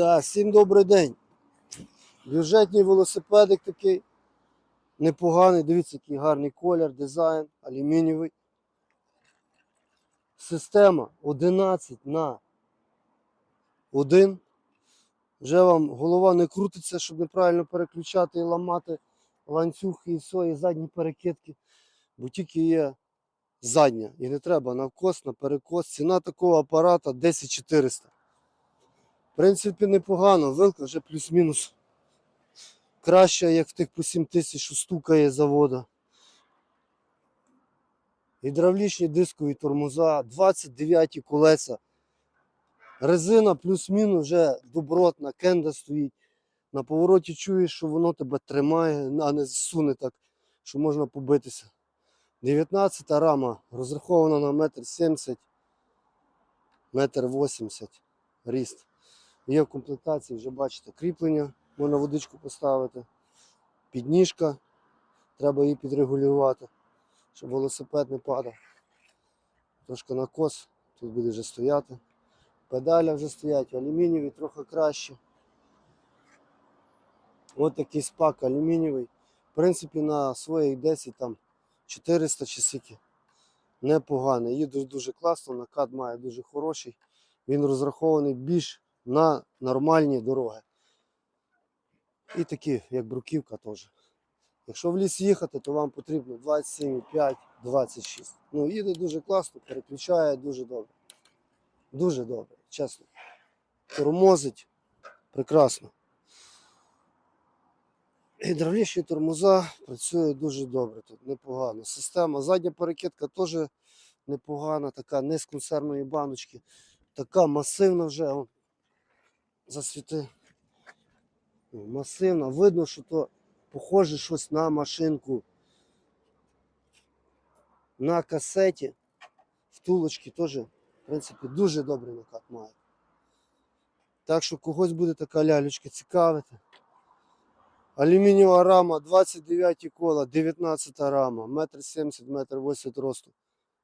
Так, всім добрий день. Бюджетний велосипедик такий. Непоганий. Дивіться, який гарний колір, дизайн, алюмінієвий. Система 11 на 1. Вже вам голова не крутиться, щоб неправильно переключати і ламати ланцюг і свої задні перекидки. Бо тільки є задня. І не треба навкос, на перекос. Ціна такого апарата 10400. В принципі, непогано. Вилка вже плюс-мінус краща, як в тих по 7 тисяч, що стукає завода. Гідравлічні дискові тормоза, 29 колеса. Резина плюс-мінус вже добротна, кенда стоїть. На повороті чуєш, що воно тебе тримає, а не зсуне так, що можна побитися. 19 рама розрахована на метр 70, метр 80 ріст. Є в комплектації, вже бачите, кріплення, можна водичку поставити. Підніжка, треба її підрегулювати, щоб велосипед не падав. Трошки накос, тут буде вже стояти. Педаля вже стоять, алюмінієві трохи краще. Ось такий спак алюмінієвий. В принципі, на своїх 10 там 400 чи скільки. Непоганий. Їде дуже класно, накат має дуже хороший. Він розрахований більш на нормальні дороги. І такі, як бруківка теж. Якщо в ліс їхати, то вам потрібно 27,5, 26. Ну, їде дуже класно, переключає дуже добре. Дуже добре, чесно. Тормозить прекрасно. Гідравлічні тормоза працюють дуже добре тут, непогано. Система, задня перекидка теж непогана, така не з консервної баночки, така масивна вже. Засвіти. Масивна. Видно, що то похоже щось на машинку. На касеті. Втулочки теж, в принципі, дуже добрий накат має. Так що когось буде така лялечка цікавити. Алюмінієва рама, 29 кола, 19 рама, метр 70, метр 80 росту.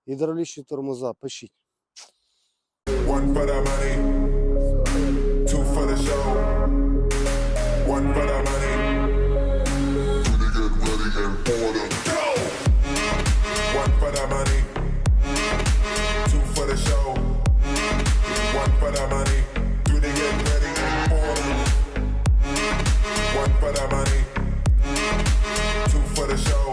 Гідравлічні тормоза, пишіть. One for the show. One for the money. Get ready and order. Go! One for the money, two for the show. One for the money. They get ready and order? One for the money, two for the show.